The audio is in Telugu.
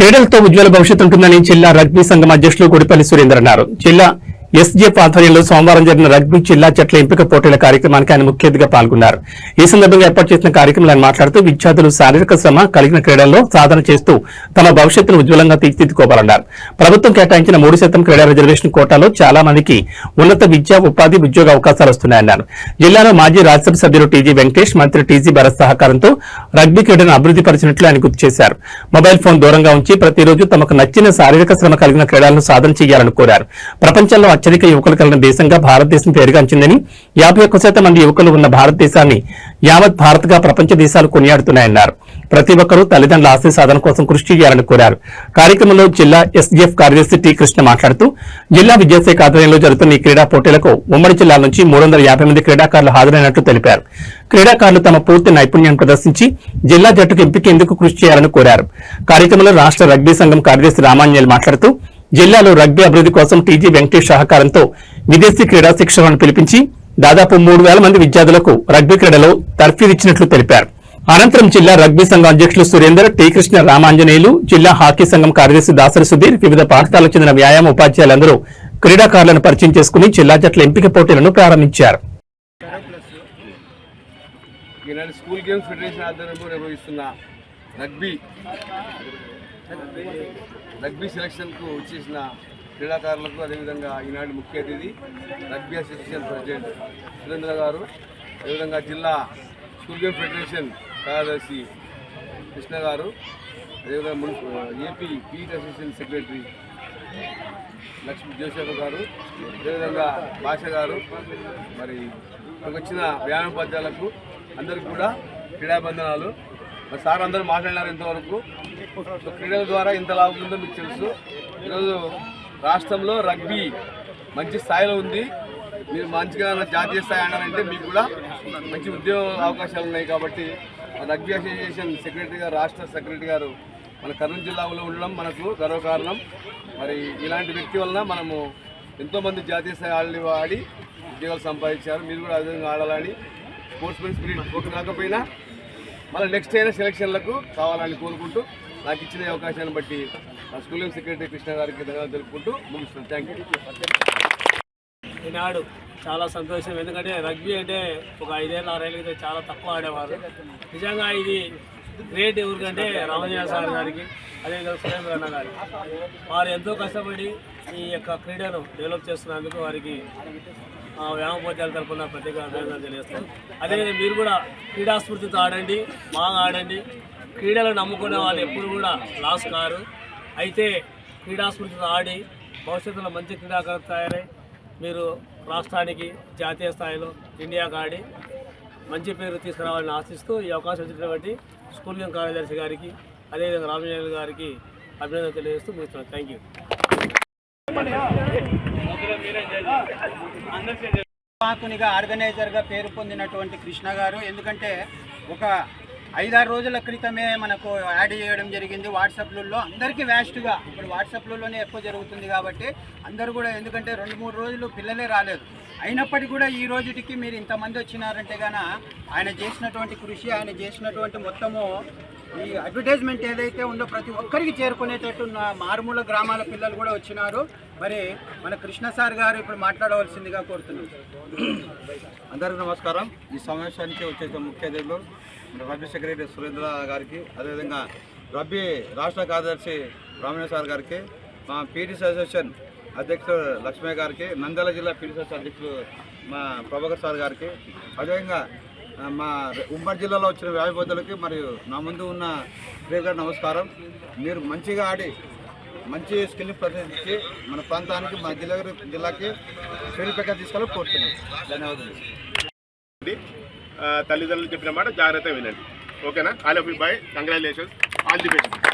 క్రీడలతో ఉజ్వల భవిష్యత్తు ఉంటుందని జిల్లా రగ్బీ సంఘం అధ్యక్షులు గుడిపల్లి సురేందర్ అన్నారు. జిల్లా ఎస్జేఎఫ్ ఆధ్వర్యంలో సోమవారం జరిగిన రగ్బీ జిల్లా జట్ల ఎంపిక పోటీల కార్యక్రమానికి ఆయన ముఖ్య అతిథిగా పాల్గొన్నారు. ఈ సందర్భంగా ఏర్పాటు చేసిన కార్యక్రమంలో ఆయన మాట్లాడుతూ విద్యార్థులు శారీరక శ్రమ కలిగిన క్రీడల్లో సాధన చేస్తూ తమ భవిష్యత్తును ఉజ్వలంగా తీర్చిదిద్దుకోవాలన్నారు. ప్రభుత్వం కేటాయించిన మూడు శాతం క్రీడా రిజర్వేషన్ కోటాలో చాలా మందికి ఉన్నత విద్యా ఉపాధి ఉద్యోగ అవకాశాలు వస్తున్నాయన్నారు. జిల్లాలో మాజీ రాజ్యసభ సభ్యులు టీజీ వెంకటేష్ మంత్రి టీజీ భరత్ సహకారంతో రగ్బీ క్రీడను అభివృద్ధి పరిచినట్లు ఆయన గుర్తు చేశారు. మొబైల్ ఫోన్ దూరంగా ఉంచి ప్రతిరోజు తమకు నచ్చిన శారీరక శ్రమ కలిగిన క్రీడలను సాధన చేయాలని కోరారు. ప్రపంచంలో అత్యధిక యువకులు కలిగిన దేశంగా భారతదేశం పేరుగాంచిందని యాభై ఒక్క శాతం మంది యువకులు ఉన్న భారతదేశాన్ని యావత్ భారత్గా ప్రపంచ దేశాలు కొనియాడుతున్నాయన్నారు. ప్రతి ఒక్కరూ తల్లిదండ్రుల ఆశయ సాధన కోసం కృషి చేయాలని కోరారు. కార్యక్రమంలో జిల్లా ఎస్డిఎఫ్ కార్యదర్శి టి కృష్ణ మాట్లాడుతూ జిల్లా విద్యాశాఖ ఆధ్వర్యంలో జరుగుతున్న ఈ క్రీడా పోటీలకు ఉమ్మడి జిల్లాల నుంచి మూడు వందల యాభై మంది క్రీడాకారులు హాజరైనట్లు తెలిపారు. క్రీడాకారులు తమ పూర్తి నైపుణ్యం ప్రదర్శించి జిల్లా జట్టుకు ఎంపికేందుకు కృషి చేయాలని కోరారు. కార్యక్రమంలో రాష్ట్ర రగ్బీ సంఘం కార్యదర్శి రామాంజల్ మాట్లాడుతూ జిల్లాలో రగ్బీ అభివృద్ధి కోసం టీజీ వెంకటేష్ సహకారంతో విదేశీ క్రీడా శిక్షణను పిలిపించి దాదాపు మూడు వేల మంది విద్యార్థులకు రగ్బీ క్రీడలో తర్ఫీదిచ్చినట్లు తెలిపారు. అనంతరం జిల్లా రగ్బీ సంఘం అధ్యక్షులు సురేందర్ టి. కృష్ణ రామాంజనేయులు జిల్లా హాకీ సంఘం కార్యదర్శి దాసరి సుధీర్ వివిధ పాఠశాలకు చెందిన వ్యాయామ ఉపాధ్యాయులందరూ క్రీడాకారులను పరిచయం చేసుకుని జిల్లా జట్ల ఎంపిక పోటీలను ప్రారంభించారు. స్కూల్ గేమ్స్ ఫెడరేషన్ ఆధ్వర్యంలో నిర్వహిస్తున్న రగ్బీ రగ్బీ సెలక్షన్కు వచ్చేసిన క్రీడాకారులకు అదేవిధంగా ఈనాడు ముఖ్య అతిథి రగ్బీ అసోసియేషన్ ప్రెసిడెంట్ సురేంద్ర గారు అదేవిధంగా జిల్లా స్కూల్ గేమ్ ఫెడరేషన్ కార్యదర్శి కృష్ణ గారు అదేవిధంగా మున్- AP PET association secretary Lakshmi Joseph garu అదేవిధంగా భాష గారు మరి ఇక్కడికి వచ్చిన వ్యాయామోపాధ్యాయులకు అందరికి కూడా క్రీడాబంధనాలు మరి సార్ అందరూ మాట్లాడినారు ఇంతవరకు. సో క్రీడల ద్వారా ఎంత లాభం ఉందో మీకు తెలుసు. ఈరోజు రాష్ట్రంలో రగ్బీ మంచి స్థాయిలో ఉంది. మీరు మంచిగా జాతీయ స్థాయి ఆడాలంటే మీకు కూడా మంచి ఉద్యోగ అవకాశాలు ఉన్నాయి కాబట్టి రగ్బీ అసోసియేషన్ సెక్రటరీ గారు రాష్ట్ర సెక్రటరీ గారు మన కర్నూలు జిల్లాలో ఉండడం మనకు గర్వకారణం. మరి ఇలాంటి వ్యక్తి వలన మనము ఎంతోమంది జాతీయ స్థాయి ఆడి ఆడి ఉద్యోగాలు సంపాదించారు. మీరు కూడా అదే విధంగా ఆడాలని స్పోర్ట్స్మెన్ స్పిరిట్ ఓటు కాకపోయినా మళ్ళీ నెక్స్ట్ అయిన సెలక్షన్లకు కావాలని కోరుకుంటూ నాకు ఇచ్చిన అవకాశాన్ని బట్టి నా స్కూల్ సెక్రటరీ కృష్ణ గారికి ధన్యవాదాలు తెలుపుకుంటూ ముగిస్తున్నాను. థ్యాంక్ యూ ఈనాడు చాలా సంతోషం. ఎందుకంటే రగ్బీ అంటే ఒక ఐదేళ్ళు ఆరేళ్ళ క్రితం చాలా తక్కువ ఆడేవారు. నిజంగా ఇది గ్రేట్ ఎవరికంటే రామజయ సార్ గారికి అదేవిధంగా సురేంద్ర అన్న గారికి. వారు ఎంతో కష్టపడి ఈ యొక్క క్రీడను డెవలప్ చేస్తున్నందుకు వారికి ఆ, తరపున తరఫున ప్రత్యేక అభినందనలు తెలియజేస్తాం అదేవిధంగా మీరు కూడా క్రీడాస్ఫూర్తితో ఆడండి బాగా ఆడండి. క్రీడలు నమ్ముకునే వాళ్ళు ఎప్పుడు కూడా లాస్ కారు. అయితే క్రీడాస్ఫూర్తితో ఆడి భవిష్యత్తులో మంచి క్రీడాకారులు తయారై మీరు రాష్ట్రానికి జాతీయ స్థాయిలో ఇండియాకు ఆడి మంచి పేరు తీసుకురావాలని ఆశిస్తూ ఈ అవకాశం ఇచ్చినటువంటి స్కూల్ గేమ్ కార్యదర్శి గారికి అదేవిధంగా రామజన్ గారికి అభినందన తెలియజేస్తూ ముగిస్తున్నాను. థ్యాంక్ యూ ఆర్గనైజర్గా పేరు పొందినటువంటి కృష్ణ గారు ఎందుకంటే ఒక ఐదారు రోజుల క్రితమే మనకు యాడ్ చేయడం జరిగింది. వాట్సాప్లలో అందరికీ వ్యాస్ట్గా ఇప్పుడు వాట్సాప్లలోనే ఎక్కువ జరుగుతుంది కాబట్టి అందరూ కూడా ఎందుకంటే రెండు మూడు రోజులు పిల్లలే రాలేదు. అయినప్పటికీ కూడా ఈ రోజుటికి మీరు ఇంతమంది వచ్చినారంటే గాన ఆయన చేసినటువంటి కృషి ఆయన చేసినటువంటి మొత్తము ఈ అడ్వర్టైజ్మెంట్ ఏదైతే ఉందో ప్రతి ఒక్కరికి చేరుకునేటట్టు మారుమూల గ్రామాల పిల్లలు కూడా వచ్చినారు. మరి మన కృష్ణ సార్ గారు ఇప్పుడు మాట్లాడవలసిందిగా కోరుతున్నాం. అందరికీ నమస్కారం. ఈ సమావేశానికి వచ్చేసిన ముఖ్య అతిథులు రబ్బీ సెక్రటరీ సురేంద్ర గారికి అదేవిధంగా రబ్బీ రాష్ట్ర కార్యదర్శి రామయ్య సార్ గారికి మా పీటీసీ అసోసియేషన్ అధ్యక్షుడు లక్ష్మయ్య గారికి నంద్యాల జిల్లా పీటీసీ అధ్యక్షుడు మా ప్రభాకర్ సార్ గారికి అదేవిధంగా మా ఉమ్మడి జిల్లాలో వచ్చిన వ్యాధిపతులకి మరియు నా ముందు ఉన్న ప్రియులకు నమస్కారం. మీరు మంచిగా ఆడి మంచి స్కిల్ని ప్రదర్శించి మన ప్రాంతానికి మన జిల్లా జిల్లాకి ఫీల్డ్ ప్రకారం తీసుకెళ్ళి కోరుతున్నాం. ధన్యవాదాలు. తల్లిదండ్రులు చెప్పిన మాట జాగ్రత్త వినండి. ఓకేనా? All love you bye congratulations all the best